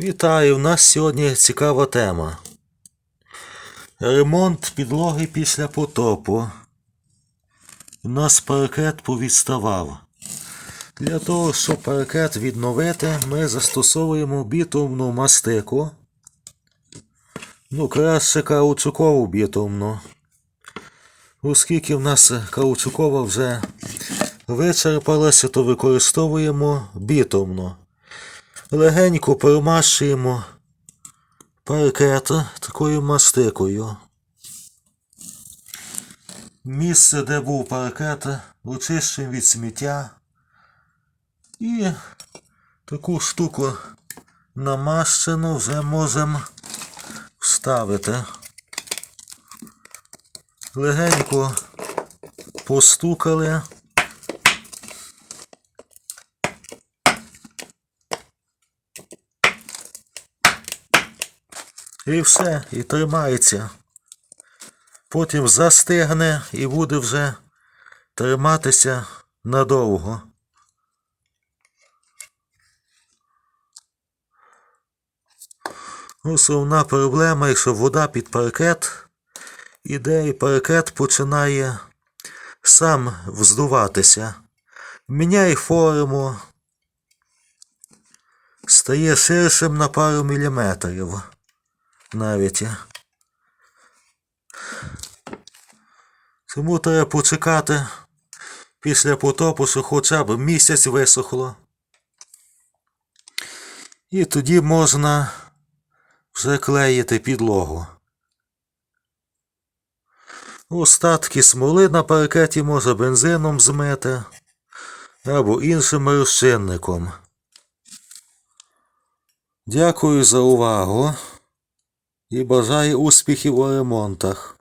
Вітаю! У нас сьогодні цікава тема. Ремонт підлоги після потопу. У нас паркет повідставав. Для того, щоб паркет відновити, ми застосовуємо бітумну мастику. Ну, краще каучукову бітумну. Оскільки в нас каучукова вже вичерпалася, то використовуємо бітумну легенько перемащуємо паркет такою мастикою. Місце, де був паркет, очищуємо від сміття. І таку штуку намащену вже можемо вставити. Легенько постукали. І все, і тримається. Потім застигне і буде вже триматися надовго. Основна проблема, якщо вода під паркет іде і паркет починає сам вздуватися. Міняє форму, стає ширшим на пару міліметрів навіть. Тому треба почекати після потопу, що хоча б місяць висохло. І тоді можна вже клеїти підлогу. Остатки смоли на паркеті може бензином змити або іншим розчинником. Дякую за увагу і бажаю успіхів у ремонтах.